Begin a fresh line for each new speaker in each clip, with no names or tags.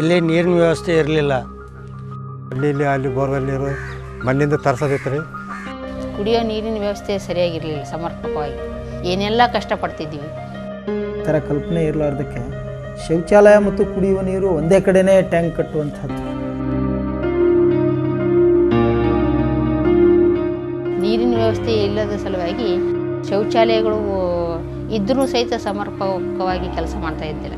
ಇಲ್ಲಿ ನೀರಿನ ವ್ಯವಸ್ಥೆ ಇರಲಿಲ್ಲ.
ಅಲ್ಲಿ ಇಲ್ಲಿ ಅಲ್ಲಿ ಬೋರ್ವೆಲ್ ನೀರು ಮಣ್ಣಿಂದ ತರಿಸೋದೈತ್ರಿ ರೀ.
ಕುಡಿಯೋ ನೀರಿನ ವ್ಯವಸ್ಥೆ ಸರಿಯಾಗಿರಲಿಲ್ಲ ಸಮರ್ಪಕವಾಗಿ. ಏನೆಲ್ಲ ಕಷ್ಟಪಡ್ತಿದ್ದೀವಿ?
ಈ ಥರ ಕಲ್ಪನೆ ಇರಲಾರ್ದಕ್ಕೆ ಶೌಚಾಲಯ ಮತ್ತು ಕುಡಿಯುವ ನೀರು ಒಂದೇ ಕಡೆನೇ ಟ್ಯಾಂಕ್ ಕಟ್ಟುವಂಥದ್ದು.
ನೀರಿನ ವ್ಯವಸ್ಥೆ ಇಲ್ಲದ ಸಲುವಾಗಿ ಶೌಚಾಲಯಗಳು ಇದ್ರೂ ಸಹಿತ ಸಮರ್ಪಕವಾಗಿ ಕೆಲಸ ಮಾಡ್ತಾ ಇದ್ದಿಲ್ಲ.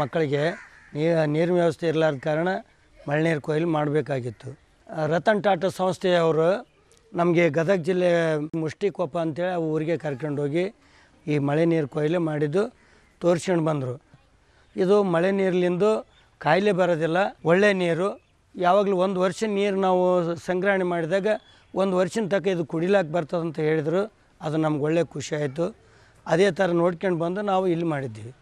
ಮಕ್ಕಳಿಗೆ ನೀರು ನೀರಿನ ವ್ಯವಸ್ಥೆ ಇರಲಾರ್ದ ಕಾರಣ ಮಳೆನೀರು ಕೊಯ್ಲು ಮಾಡಬೇಕಾಗಿತ್ತು. ರತನ್ ಟಾಟಾ ಸಂಸ್ಥೆಯವರು ನಮಗೆ ಗದಗ ಜಿಲ್ಲೆ ಮುಷ್ಟಿಕೊಪ್ಪ ಅಂತೇಳಿ ಆ ಊರಿಗೆ ಕರ್ಕೊಂಡೋಗಿ ಈ ಮಳೆ ನೀರು ಕೊಯ್ಲು ಮಾಡಿದ್ದು ತೋರಿಸ್ಕೊಂಡು ಬಂದರು. ಇದು ಮಳೆ ನೀರ್ಲಿಂದು ಕಾಯಿಲೆ ಬರೋದಿಲ್ಲ, ಒಳ್ಳೆ ನೀರು. ಯಾವಾಗಲೂ ಒಂದು ವರ್ಷ ನೀರು ನಾವು ಸಂಗ್ರಹಣೆ ಮಾಡಿದಾಗ ಒಂದು ವರ್ಷದ ತಕ್ಕ ಇದು ಕುಡಿಲಾಕೆ ಬರ್ತದಂತ ಹೇಳಿದರು. ಅದು ನಮ್ಗೆ ಒಳ್ಳೆ ಖುಷಿ ಆಯಿತು. ಅದೇ ಥರ ನೋಡ್ಕೊಂಡು ಬಂದು ನಾವು ಇಲ್ಲಿ ಮಾಡಿದ್ದೀವಿ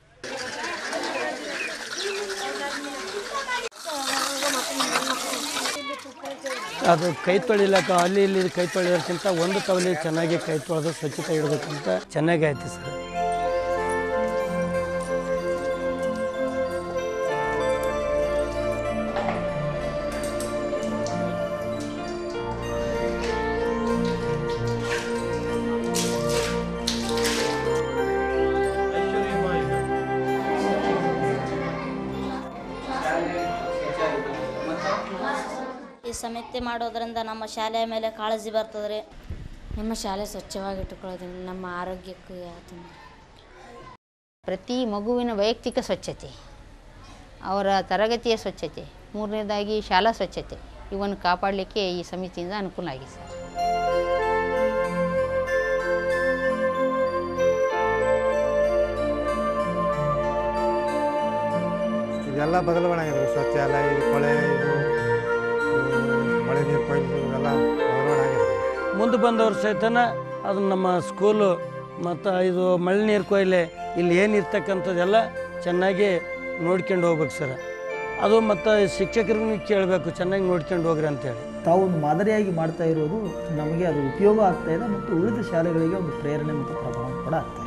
ಅದು ಕೈ ತೊಳಿಲಕ್ಕ ಅಲ್ಲಿ ಇಲ್ಲಿ ಕೈ ತೊಳೆಯೋದಕ್ಕಿಂತ ಒಂದು ತವಲಿ ಚೆನ್ನಾಗಿ ಕೈ ತೊಳೆದು ಸ್ವಚ್ಛತೆ ಇಡಬೇಕಂತ ಚೆನ್ನಾಗಿ ಆಯ್ತು ಸರ್.
ಸಮಿತಿ ಮಾಡೋದ್ರಿಂದ ನಮ್ಮ ಶಾಲೆಯ ಮೇಲೆ ಕಾಳಜಿ ಬರ್ತದೆ ರೀ
ನಮ್ಮ ಶಾಲೆ ಸ್ವಚ್ಛವಾಗಿ ಇಟ್ಟುಕೊಳ್ಳೋದ್ರಿಂದ ನಮ್ಮ ಆರೋಗ್ಯಕ್ಕೂ ಯಾವುದು
ಪ್ರತಿ ಮಗುವಿನ ವೈಯಕ್ತಿಕ ಸ್ವಚ್ಛತೆ ಅವರ ತರಗತಿಯ ಸ್ವಚ್ಛತೆ ಮೂರನೇದಾಗಿ ಶಾಲಾ ಸ್ವಚ್ಛತೆ ಇವನ್ನು ಕಾಪಾಡಲಿಕ್ಕೆ ಈ ಸಮಿತಿಯಿಂದ ಅನುಕೂಲ ಆಗಿದೆ. ಸರ್
ಇದೆಲ್ಲ ಬದಲಾವಣೆ ಆಗಿದೆ. ಶೌಚಾಲಯ ಇದು ಕೊಳೆ ಇದು
ಮುಂದೆ ಬಂದವ್ರ ಸಹಿತನ ಅದು ನಮ್ಮ ಸ್ಕೂಲು ಮತ್ತು ಇದು ಮಳೆ ನೀರು ಕೊಯ್ಲೆ ಇಲ್ಲಿ ಏನಿರ್ತಕ್ಕಂಥದ್ದೆಲ್ಲ ಚೆನ್ನಾಗಿ ನೋಡ್ಕೊಂಡು ಹೋಗ್ಬೇಕು ಸರ್. ಅದು ಮತ್ತು ಶಿಕ್ಷಕರಿಗೂ ಕೇಳಬೇಕು, ಚೆನ್ನಾಗಿ ನೋಡ್ಕೊಂಡು ಹೋಗ್ರಿ ಅಂತೇಳಿ.
ತಾವು ಒಂದು ಮಾದರಿಯಾಗಿ ಮಾಡ್ತಾ ಇರೋದು ನಮಗೆ ಅದು ಉಪಯೋಗ ಆಗ್ತಾ ಇದೆ ಮತ್ತು ಉಳಿದ ಶಾಲೆಗಳಿಗೆ ಒಂದು ಪ್ರೇರಣೆ ಮತ್ತು ಪ್ರಭಾವ ಕೂಡ ಆಗ್ತಾ ಇದೆ.